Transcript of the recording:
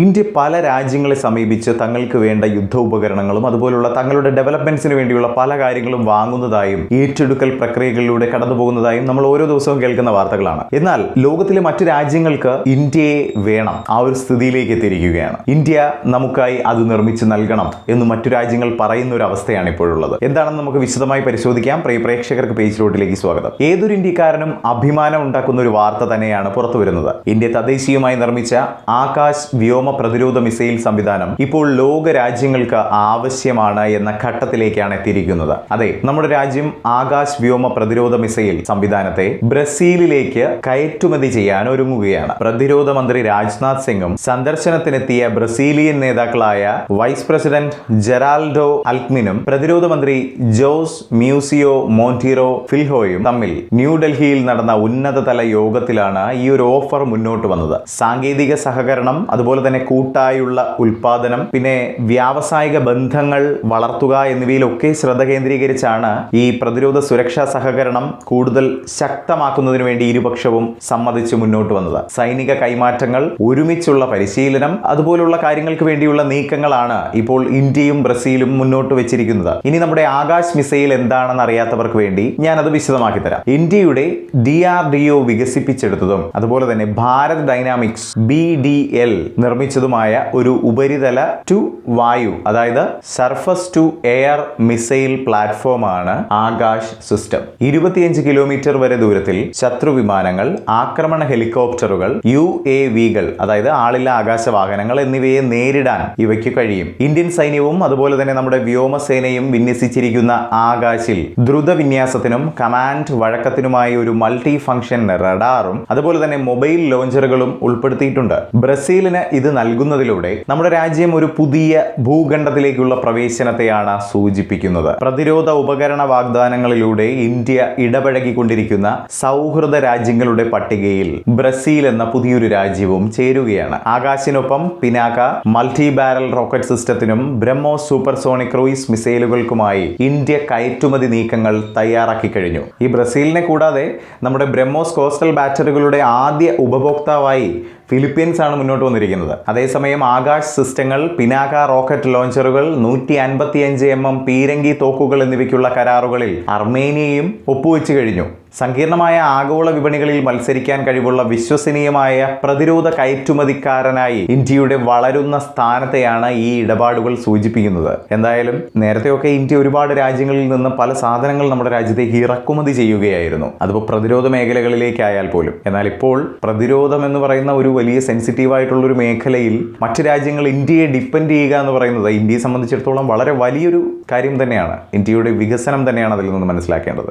India പല രാജ്യങ്ങളെ സമീപിച്ച് തങ്ങൾക്ക് വേണ്ട യുദ്ധ ഉപകരണങ്ങളും അതുപോലുള്ള തങ്ങളുടെ ഡെവലപ്മെന്റ്സിന് വേണ്ടിയുള്ള പല കാര്യങ്ങളും വാങ്ങുന്നതായും ഏറ്റെടുക്കൽ പ്രക്രിയകളിലൂടെ കടന്നുപോകുന്നതായും നമ്മൾ ഓരോ ദിവസവും കേൾക്കുന്ന വാർത്തകളാണ്. എന്നാൽ ലോകത്തിലെ മറ്റു രാജ്യങ്ങൾക്ക് ഇന്ത്യയെ വേണം ആ ഒരു സ്ഥിതിയിലേക്ക് എത്തിയിരിക്കുകയാണ്. ഇന്ത്യ നമുക്കായി അത് നിർമ്മിച്ച് നൽകണം എന്ന് മറ്റു രാജ്യങ്ങൾ പറയുന്ന ഒരു അവസ്ഥയാണ് ഇപ്പോഴുള്ളത്. എന്താണെന്ന് നമുക്ക് വിശദമായി പരിശോധിക്കാം. പ്രിയ പ്രേക്ഷകർക്ക് പേജ് റോഡിലേക്ക് സ്വാഗതം. ഏതൊരു ഇന്ത്യക്കാരനും അഭിമാനം ഉണ്ടാക്കുന്ന ഒരു വാർത്ത തന്നെയാണ് പുറത്തു വരുന്നത് ഇന്ത്യ തദ്ദേശീയമായി നിർമ്മിച്ച ആകാശ് വ്യോമ പ്രതിരോധ മിസൈൽ സംവിധാനം ഇപ്പോൾ ലോക രാജ്യങ്ങൾക്ക് ആവശ്യമാണ് എന്ന ഘട്ടത്തിലേക്കാണ് എത്തിയിരിക്കുന്നത്. അതെ നമ്മുടെ രാജ്യം ആകാശ് വ്യോമ പ്രതിരോധ മിസൈൽ സംവിധാനത്തെ ബ്രസീലിലേക്ക് കയറ്റുമതി ചെയ്യാൻ ഒരുങ്ങുകയാണ്. പ്രതിരോധ മന്ത്രി രാജ്നാഥ് സിംഗും സന്ദർശനത്തിനെത്തിയ ബ്രസീലിയൻ നേതാക്കളായ വൈസ് പ്രസിഡന്റ് ജെറാൾഡോ അൽക്മിനും പ്രതിരോധ മന്ത്രി ജോസ് മ്യൂസിയോ മോന്റീറോ ഫിൽഹോയും തമ്മിൽ ന്യൂഡൽഹിയിൽ നടന്ന ഉന്നതതല യോഗത്തിലാണ് ഈ ഒരു ഓഫർ മുന്നോട്ട് വന്നത്. സാങ്കേതിക സഹകരണം അതുപോലെ തന്നെ കൂട്ടായുള്ള ഉൽപാദനം പിന്നെ വ്യാവസായിക ബന്ധങ്ങൾ വളർത്തുക എന്നിവയിലൊക്കെ ശ്രദ്ധ കേന്ദ്രീകരിച്ചാണ് ഈ പ്രതിരോധ സുരക്ഷാ സഹകരണം കൂടുതൽ ശക്തമാക്കുന്നതിന് വേണ്ടി ഇരുപക്ഷവും സമ്മതിച്ച് മുന്നോട്ട് വന്നത്. സൈനിക കൈമാറ്റങ്ങൾ ഒരുമിച്ചുള്ള പരിശീലനം അതുപോലുള്ള കാര്യങ്ങൾക്ക് വേണ്ടിയുള്ള നീക്കങ്ങളാണ് ഇപ്പോൾ ഇന്ത്യയും ബ്രസീലും മുന്നോട്ട് വെച്ചിരിക്കുന്നത്. ഇനി നമ്മുടെ ആകാശ് മിസൈൽ എന്താണെന്ന് അറിയാത്തവർക്ക് വേണ്ടി ഞാൻ അത് വിശദമാക്കി തരാം. ഇന്ത്യയുടെ ഡി ആർ ഡി ഒ വികസിപ്പിച്ചെടുത്തതും അതുപോലെ തന്നെ Bharat dynamics B D L നിർമ്മിച്ചതുമായ ഒരു ഉപരിതല ടു വായു അതായത് സർഫസ് ടു എയർ മിസൈൽ പ്ലാറ്റ്ഫോമാണ് ആകാശ് സിസ്റ്റം ഇരുപത്തിയഞ്ച് കിലോമീറ്റർ വരെ ദൂരത്തിൽ ശത്രു വിമാനങ്ങൾ ആക്രമണ ഹെലികോപ്റ്ററുകൾ യു എ വികൾ അതായത് ആളില്ല ആകാശ വാഹനങ്ങൾ എന്നിവയെ നേരിടാൻ ഇവയ്ക്ക് കഴിയും. ഇന്ത്യൻ സൈന്യവും അതുപോലെ തന്നെ നമ്മുടെ വ്യോമസേനയും വിന്യസിച്ചിരിക്കുന്ന ആകാശിൽ ദ്രുത വിന്യാസത്തിനും കമാൻഡ് വഴക്കത്തിനുമായി ഒരു മൾട്ടി ഫംഗ്ഷൻ റഡാറും അതുപോലെ തന്നെ മൊബൈൽ ലോഞ്ചറുകളും ഉൾപ്പെടുത്തിയിട്ടുണ്ട്. ബ്രസീലിന് ഇത് നൽകുന്നതിലൂടെ നമ്മുടെ രാജ്യം ഒരു പുതിയ ഭൂഖണ്ഡത്തിലേക്കുള്ള പ്രവേശനത്തെയാണ് സൂചിപ്പിക്കുന്നത്. പ്രതിരോധ ഉപകരണ വാഗ്ദാനങ്ങളിലൂടെ ഇന്ത്യ ഇടപഴകിക്കൊണ്ടിരിക്കുന്ന സൗഹൃദ രാജ്യങ്ങളുടെ പട്ടികയിൽ ബ്രസീൽ എന്ന പുതിയൊരു രാജ്യവും ചേരുകയാണ്. ആകാശിനൊപ്പം പിനാക മൾട്ടി ബാരൽ റോക്കറ്റ് സിസ്റ്റത്തിനും ബ്രഹ്മോ സൂപ്പർസോണിക് ക്രൂയിസ് മിസൈലുകൾക്കുമായി ഇന്ത്യ കയറ്റുമതി നീക്കങ്ങൾ തയ്യാറാക്കി കഴിഞ്ഞു. ഈ ബ്രസീലിനെ കൂടാതെ നമ്മുടെ ബ്രഹ്മോസ് കോസ്റ്റൽ ബാറ്ററികളുടെ ആദ്യ ഉപഭോക്താവായി ഫിലിപ്പീൻസ് ആണ് മുന്നോട്ട് വന്നിരിക്കുന്നത്. അതേസമയം ആകാശ് സിസ്റ്റങ്ങൾ പിനാക റോക്കറ്റ് ലോഞ്ചറുകൾ നൂറ്റി അൻപത്തിയഞ്ച് എം എം പീരങ്കി തോക്കുകൾ എന്നിവയ്ക്കുള്ള കരാറുകളിൽ അർമേനിയയും ഒപ്പുവെച്ചു കഴിഞ്ഞു. സങ്കീർണമായ ആഗോള വിപണികളിൽ മത്സരിക്കാൻ കഴിവുള്ള വിശ്വസനീയമായ പ്രതിരോധ കയറ്റുമതിക്കാരനായി ഇന്ത്യയുടെ വളരുന്ന സ്ഥാനത്തെയാണ് ഈ ഇടപാടുകൾ സൂചിപ്പിക്കുന്നത്. എന്തായാലും നേരത്തെയൊക്കെ ഇന്ത്യ ഒരുപാട് രാജ്യങ്ങളിൽ നിന്ന് പല സാധനങ്ങൾ നമ്മുടെ രാജ്യത്തേക്ക് ഇറക്കുമതി ചെയ്യുകയായിരുന്നു. അതിപ്പോൾ പ്രതിരോധ മേഖലകളിലേക്കായാൽ പോലും. എന്നാൽ ഇപ്പോൾ പ്രതിരോധം എന്ന് പറയുന്ന ഒരു വലിയ സെൻസിറ്റീവ് ആയിട്ടുള്ള ഒരു മേഖലയിൽ മറ്റു രാജ്യങ്ങൾ ഇന്ത്യയെ ഡിപ്പെൻഡ് ചെയ്യുക എന്ന് പറയുന്നത് ഇന്ത്യയെ സംബന്ധിച്ചിടത്തോളം വളരെ വലിയൊരു കാര്യം തന്നെയാണ്. ഇന്ത്യയുടെ വികസനം തന്നെയാണ് അതിൽ നിന്ന് മനസ്സിലാക്കേണ്ടത്.